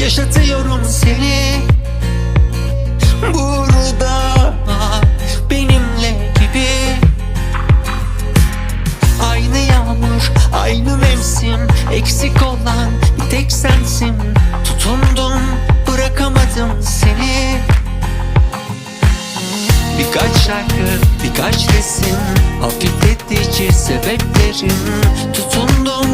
yaşatıyorum seni. Burada benimle gibi. Aynı yağmur, aynı mevsim Eksik olan bir tek sensin. Tutundum, bırakamadım seni. Birkaç şarkı, birkaç resim Hafifletici sebeplerim. Tutundum